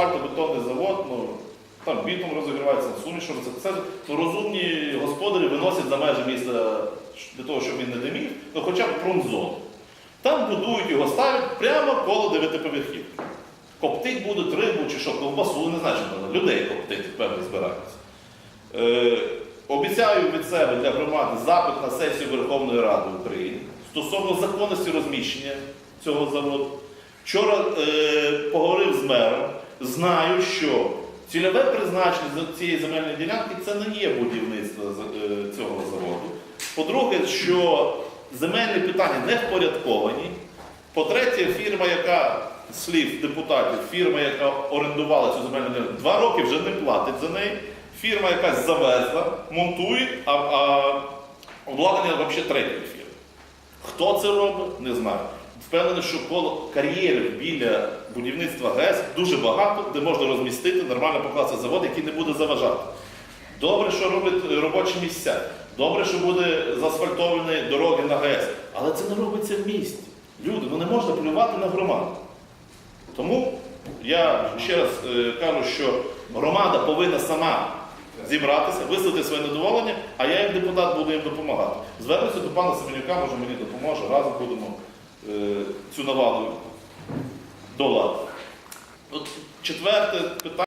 асфальтобетонний завод, ну, там бітом розігрівається, суміш, це, це ну, розумні господарі виносять за межі міста для того, щоб він не димів, ну хоча б промзону. Там будують його, ставлять прямо коло дев'ятиповерхівки. Коптить будуть рибу чи що, ковбасу, не знаю, що людей коптить, певно, збираються. Е, обіцяю від себе для громади запит на сесію Верховної Ради України стосовно законності розміщення цього заводу. Вчора е, поговорив з мером, знаю, що цільове призначення цієї земельної ділянки це не є будівництво е, цього заводу. По-друге, що земельні питання не впорядковані. По-третє, фірма, яка слів депутатів, фірма, яка орендувала цю земельну ділянку, два роки вже не платить за неї. Фірма якась завезла, монтує, а, а обладнання взагалі третьої фірми. Хто це робить, не знаю. Впевнений, що коло кар'єрів біля будівництва ГЕС дуже багато, де можна розмістити, нормально покласти завод, який не буде заважати. Добре, що робить робочі місця. Добре, що буде заасфальтовані дороги на ГЕС. Але це не робиться в місті. Люди, ну не можна плювати на громаду. Тому я ще раз е, кажу, що громада повинна сама зібратися, висловити своє недоволення, а я як депутат буду їм допомагати. Звернуся до пана Семенюка, може мені допоможе, разом будемо цю навалу долати. От четверте питання.